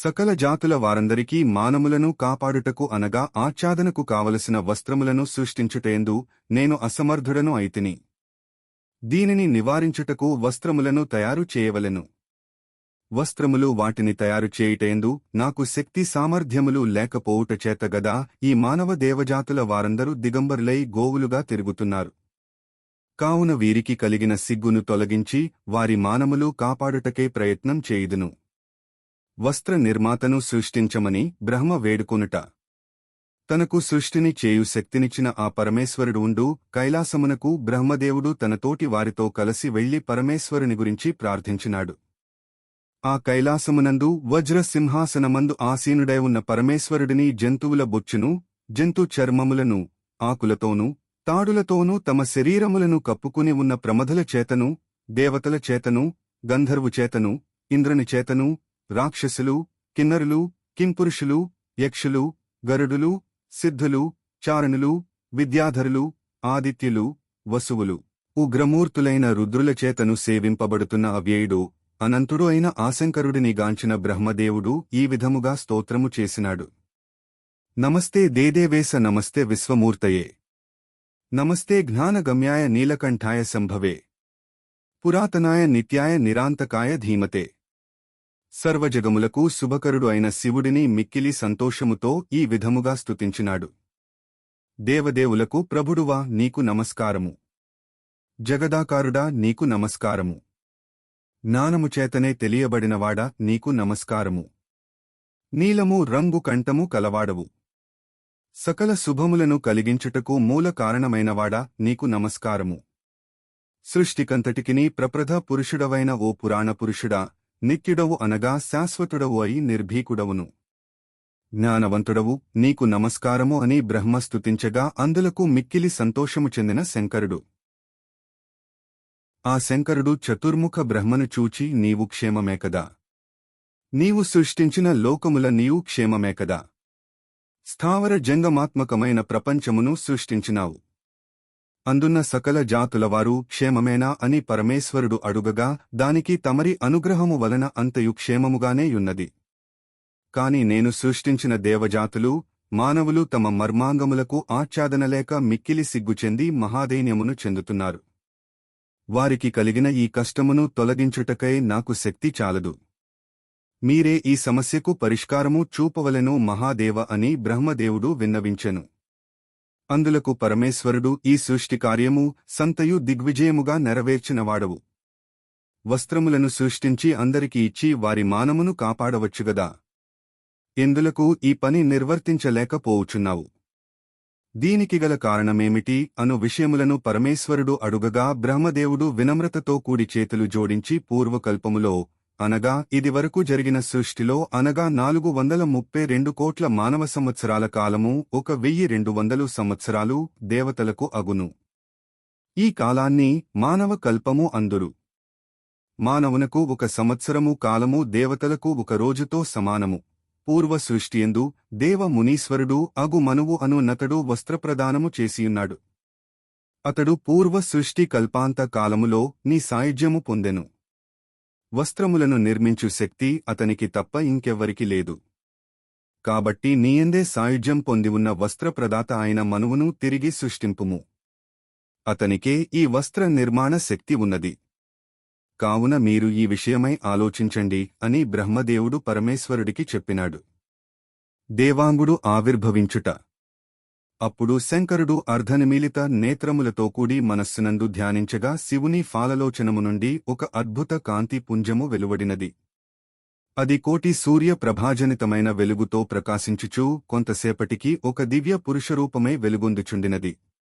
సకల జాతుల వారందరికీ మానములను కాపాడుటకు అనగా ఆచ్ఛాదనకు కావలసిన వస్త్రములను సృష్టించుటేందు నేను అసమర్థుడను అయితిని. దీనిని నివారించుటకు వస్త్రములను తయారు చేయవలెను. వస్త్రములు వాటిని తయారు చేయుటేందు నాకు శక్తి సామర్థ్యములు లేకపోవుట చేతగదా ఈ మానవ దేవజాతుల వారందరూ దిగంబరులై గోవులుగా తిరుగుతున్నారు. కావున వీరికి కలిగిన సిగ్గును తొలగించి వారి మానములు కాపాడుటకే ప్రయత్నం చేయుదును. వస్త్ర నిర్మాతను సృష్టించమని బ్రహ్మ వేడుకొనుట. తనకు సృష్టిని చేయు శక్తినిచ్చిన ఆ పరమేశ్వరుడు ఉండు కైలాసమునకు బ్రహ్మదేవుడు తనతోటి వారితో కలసి వెళ్ళి పరమేశ్వరుని గురించి ప్రార్థించినాడు. ఆ కైలాసమునందు వజ్ర సింహాసనమందు ఆసీనుడై ఉన్న పరమేశ్వరుడిని జంతువుల బొచ్చును జంతు చర్మములను ఆకులతోనూ తాడులతోనూ తమ శరీరములను కప్పుకుని ఉన్న ప్రమదల చేతను దేవతల చేతను గంధర్వు చేతను ఇంద్రుని చేతను రాక్షసులు కిన్నరులు కింపురుషులు యక్షులు గరుడులు సిద్ధులు చారణులు విద్యాధరులు ఆదిత్యులు వసువులు. ఉగ్రమూర్తులైన రుద్రుల చేతను సేవింపబడుతున్న అవ్యయుడు అనంతుడు అయిన ఆశంకరుడిని గాంచిన బ్రహ్మదేవుడు ఈ విధముగా స్తోత్రము చేసినాడు. నమస్తే దేదేవేశ నమస్తే విశ్వమూర్తయే. నమస్తే జ్ఞానగమ్యాయ నీలకంఠాయ సంభవే. పురాతనాయ నిత్యాయ నిరాంతకాయ ధీమతే. సర్వజగములకు శుభకరుడు అయిన శివుడిని మిక్కిలి సంతోషముతో ఈ విధముగా స్తుతించినాడు. దేవదేవులకు ప్రభుడువా నీకు నమస్కారము. జగదాకారుడా నీకు నమస్కారము. జ్ఞానము చేతనే తెలియబడినవాడా నీకు నమస్కారము. నీలము రంగు కంఠము కలవాడవు. సకల శుభములను కలిగించుటకు మూల కారణమైనవాడా నీకు నమస్కారము. సృష్టికంతటికినీ ప్రప్రథ పురుషుడవైన ఓ పురాణ పురుషుడా నిత్యుడవు అనగా శాశ్వతుడవు అయి నిర్భీకుడవును. జ్ఞానవంతుడవు నీకు నమస్కారము అని బ్రహ్మస్తుతించగా అందులకు మిక్కిలి సంతోషము చెందిన శంకరుడు. ఆ శంకరుడు చతుర్ముఖ బ్రహ్మను చూచి నీవు క్షేమమే కదా నీవు సృష్టించిన లోకముల నీవు క్షేమమే కదా స్థావర జంగమాత్మకమైన ప్రపంచమును సృష్టించినావు. అందున్న సకల జాతులవారు క్షేమమేనా అని పరమేశ్వరుడు అడుగగా దానికి తమరి అనుగ్రహము వలన అంతయు క్షేమముగానే యున్నది కాని నేను సృష్టించిన దేవజాతులు మానవులు తమ మర్మాంగములకు ఆచ్ఛాదనలేక మిక్కిలి సిగ్గుచెంది మహాదైన్యమును చెందుతున్నారు. వారికి కలిగిన ఈ కష్టమును తొలగించుటకై నాకు శక్తి చాలదు. మీరే ఈ సమస్యకు పరిష్కారము చూపవలెను మహాదేవ అని బ్రహ్మదేవుడు విన్నవించెను. అందులకు పరమేశ్వరుడు ఈ సృష్టి కార్యము సంతయు దిగ్విజయముగా నెరవేర్చినవాడవు. వస్త్రములను సృష్టించి అందరికి ఇచ్చి వారి మానమును కాపాడవచ్చుగదా? ఎందులకు ఈ పని నిర్వర్తించలేకపోవుచున్నావు? దీనికి గల కారణమేమిటి? అను విషయములను పరమేశ్వరుడు అడుగగా బ్రహ్మదేవుడు వినమ్రతతో కూడి చేతులు జోడించి పూర్వకల్పములో అనగా ఇదివరకు జరిగిన సృష్టిలో అనగా నాలుగు వందల ముప్పై రెండు కోట్ల మానవ సంవత్సరాల కాలము ఒక వెయ్యి రెండు వందలు సంవత్సరాలు దేవతలకు అగును. ఈ కాలాన్ని మానవ కల్పము అందురు. మానవునకు ఒక సంవత్సరము కాలము దేవతలకు ఒక రోజుతో సమానము. పూర్వ సృష్టియందు దేవ మునీశ్వరుడు అగు మనువు అను నతడు వస్త్రప్రదానము చేసియున్నాడు. అతడు పూర్వ సృష్టి కల్పాంత కాలములో నీ సాయుధ్యము పొందెను. వస్త్రములను నిర్మించు శక్తి అతనికి తప్ప ఇంకెవ్వరికి లేదు. కాబట్టి నీయందే సాయుధ్యం పొంది ఉన్న వస్త్రప్రదాత ఆయన మనువును తిరిగి సృష్టింపుము. అతనికే ఈ వస్త్ర నిర్మాణ శక్తి ఉన్నది. కావున మీరు ఈ విషయమై ఆలోచించండి అని బ్రహ్మదేవుడు పరమేశ్వరుడికి చెప్పినాడు. దేవాంగుడు ఆవిర్భవించుట. అప్పుడు శంకరుడు అర్ధనిమీలిత నేత్రములతో కూడి మనస్సునందు ధ్యానించగా శివుని ఫాలలోచనము నుండి ఒక అద్భుత కాంతి పుంజము వెలువడినది. అది కోటి సూర్య ప్రభాజనితమైన వెలుగుతో ప్రకాశించుచూ కొంతసేపటికి ఒక దివ్య పురుషరూపమై వెలుగొందుచుండినది.